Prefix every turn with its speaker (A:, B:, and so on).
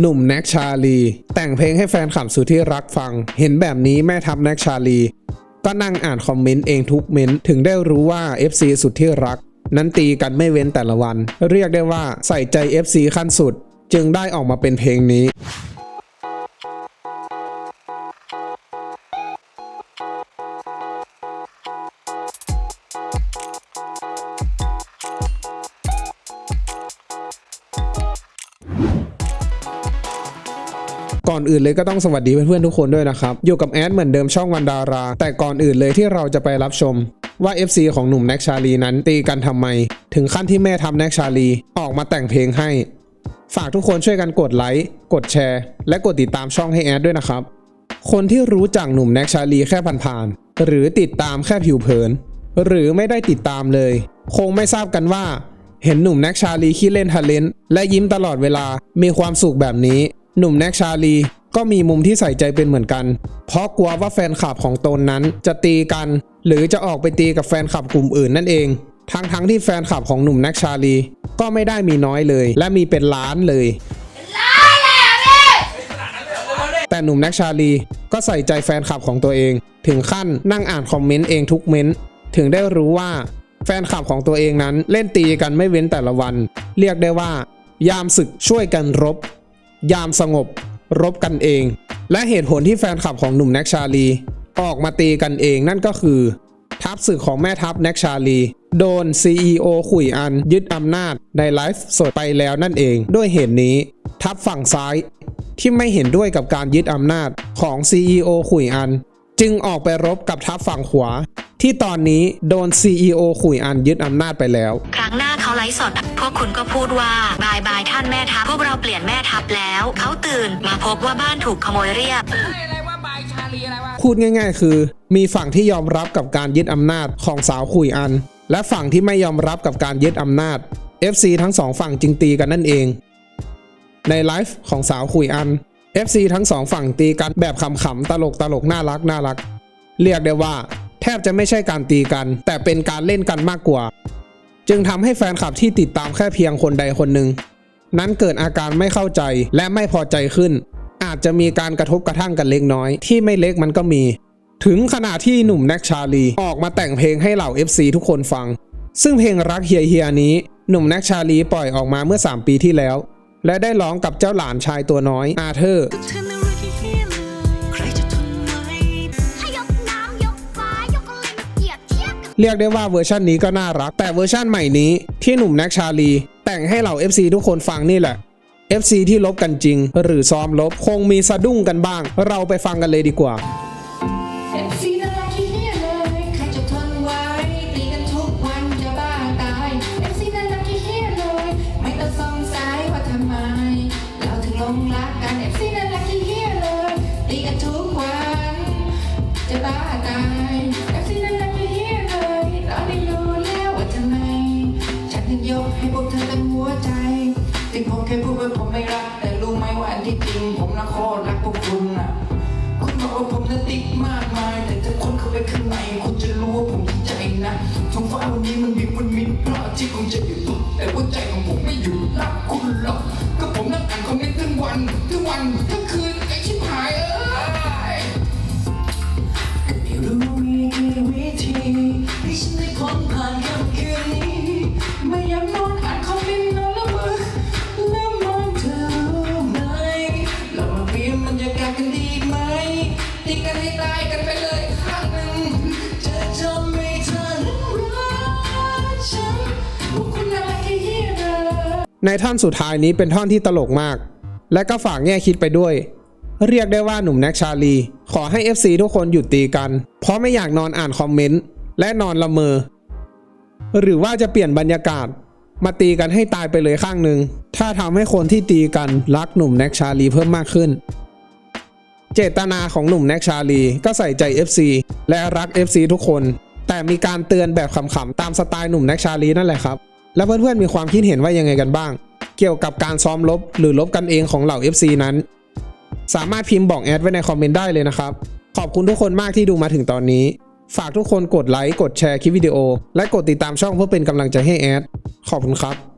A: หนุ่มแน็กชาลี แต่งเพลงให้แฟนคลับสุดที่รักฟัง เห็นแบบนี้แม่ทัพแน็กชาลี ก็นั่งอ่านคอมเมนต์เองทุกเมนต์ถึงได้รู้ว่า FC สุดที่รัก นั้นตีกันไม่เว้นแต่ละวัน เรียกได้ว่าใส่ใจ FC ขั้นสุด จึงได้ออกมาเป็นเพลงนี้ ก่อนอื่นเลยก็ต้องสวัสดีเพื่อนๆทุกคนด้วยนะครับ อยู่กับแอดเหมือนเดิมช่องวันดารา แต่ก่อนอื่นเลยที่เราจะไปรับชมว่า FC ของหนุ่มแน็กชาลีนั้นตีกันทำไม ถึงขั้นที่แม่ทำแน็กชาลีออกมาแต่งเพลงให้ ฝากทุกคนช่วยกันกดไลค์กดแชร์ และกดติดตามช่องให้แอดด้วยนะครับ คนที่รู้จักหนุ่มแน็กชาลีแค่ผ่านๆหรือติดตามแค่ผิวเผิน หรือไม่ได้ติดตามเลย คงไม่ทราบกันว่า เห็นหนุ่มแน็กชาลีขี้เล่นทะเลนและยิ้มตลอดเวลามีความสุขแบบนี้ หนุ่มแน็กชาลีก็มีมุมที่ใส่ใจเป็นเหมือนกัน เพราะกลัวว่าแฟนคลับของตนนั้นจะตีกัน หรือจะออกไปตีกับแฟนคลับกลุ่มอื่นนั่นเอง ทั้งทั้งๆที่แฟนคลับของหนุ่มแน็กชาลี ก็ไม่ได้มีน้อยเลย และมีเป็นล้านเลย แต่หนุ่มแน็กชาลีก็ใส่ใจแฟนคลับของตัวเอง ถึงขั้นนั่งอ่านคอมเมนต์เองทุกเม้นต์ถึงได้รู้ว่าแฟนคลับของตัวเองนั้นเล่นตีกันไม่เว้นแต่ละวัน เรียกได้ว่า ยามศึกช่วยกันรบ ยามสงบ รบกันเอง และเหตุผลที่แฟนคลับของหนุ่มแน็กชาลี ออกมาตีกันเองนั่นก็คือ ทัพศึกของแม่ทัพแน็กชาลี โดน CEO ขุยอันยึดอำนาจในไลฟ์สดไปแล้วนั่นเอง ด้วยเหตุนี้ ทัพฝั่งซ้ายที่ไม่เห็นด้วยกับการยึดอำนาจของ CEO ขุยอัน จึงออกไปรบกับทัพฝั่งขวา ที่ตอนนี้โดน CEO ขุยอันยึดอำนาจไปแล้ว
B: ครั้งหน้าเขาไลฟ์สด พวกคุณก็พูดว่าบายบายท่านแม่ทัพพวกเราเปลี่ยนแม่ทัพแล้ว เขาตื่นมาพบว่าบ้านถูกขโมยเรียบ
C: อะไรว่าบายชาลีอะไรวะ
A: พูดง่ายๆ คือ มีฝั่งที่ยอมรับกับการยึดอำนาจของสาวขุยอัน และฝั่งที่ไม่ยอมรับกับการยึดอำนาจ FC ทั้งสองฝั่งจึงตีกันนั่นเอง ในไลฟ์ของสาวขุยอัน FC ทั้งสองฝั่งตีกันแบบขำๆตลกตลกๆน่ารักน่ารัก เรียกได้ว่า แทบจะไม่ใช่การตีกัน แต่เป็นการเล่นกันมากกว่า จึงทำให้แฟนคลับที่ติดตามแค่เพียงคนใดคนหนึ่งนั้นเกิดอาการไม่เข้าใจและไม่พอใจขึ้น อาจจะมีการกระทบกระทั่งกันเล็กน้อย ที่ไม่เล็กมันก็มี ถึงขณะที่หนุ่มแน็กชาลีออกมาแต่งเพลงให้เหล่า FC ทุกคนฟัง ซึ่งเพลงรักเฮียเฮียนี้หนุ่มแน็กชาลีปล่อยออกมาเมื่อ 3 ปีที่แล้ว และได้ร้องกับเจ้าหลานชายตัวน้อยอาเธอร์
D: เธอน่ารักที่เฮียเลยใครจะทนไหว
E: ถ้ายกน้ำยกฟ้ายกอะไรมาเกียบเทียบกับ
A: เรียกได้ว่าเวอร์ชันนี้ก็น่ารัก แต่เวอร์ชันใหม่นี้ที่หนุ่มแน็กชาลี แต่งให้เหล่า FC ทุกคนฟังนี่แหละ FC ที่ลบกันจริง หรือซ้อมลบคงมีสะดุ้งกันบ้าง เราไปฟังกันเลยดีกว่า
F: ที่ผมเคยพูดว่าผมไม่รัก แต่รู้ไหมว่าอันที่จริง ผมน่ะโคตรรักพวกคุณน่ะ คุณบอกว่าผมนั้นติดมากมาย แต่ถ้าคนเข้าไปข้างในคุณจะรู้ว่าผมจริงใจนะท้องฟ้าวันนี้มันมีมันมีเพราะที่คุณจะอยู่ตุดแต่หัวใจของผมไม่อยู่รักคุณหรอกก็ผมนั่งอ่านคอมเมนต์ทั้งวันทั้งวันทั้ง ให้ตายกันไปเลยข้างหนึ่งจะจนไม่ทันรักฉันพวกคุณอะไรเฮียเลย
A: ในท่อนสุดท้ายนี้เป็นท่อนที่ตลกมาก และก็ฝากแง่คิดไปด้วย เรียกได้ว่าหนุ่มแน็กชาลี ขอให้ FC ทุกคนหยุดตีกัน เพราะไม่อยากนอนอ่านคอมเมนต์และนอนละเมอ หรือว่าจะเปลี่ยนบรรยากาศ มาตีกันให้ตายไปเลยข้างหนึ่งถ้าทำให้คนที่ตีกันรักหนุ่มแน็กชาลีเพิ่มมากขึ้น เจตนาของหนุ่มแน็กชาลี ก็ใส่ใจ FC และรัก FC ทุกคน แต่มีการเตือนแบบขำๆตามสไตล์หนุ่มแน็กชาลีนั่นแหละครับ แล้วเพื่อนๆมีความคิดเห็นว่ายังไงกันบ้าง เกี่ยวกับการซ้อมลบหรือลบกันเองของเหล่า FC นั้น สามารถพิมพ์บอกแอดไว้ในคอมเมนต์ได้เลยนะครับ ขอบคุณทุกคนมากที่ดูมาถึงตอนนี้ ฝากทุกคนกดไลค์กดแชร์คลิปวิดีโอ และกดติดตามช่องเพื่อเป็นกำลังใจให้แอดขอบคุณครับ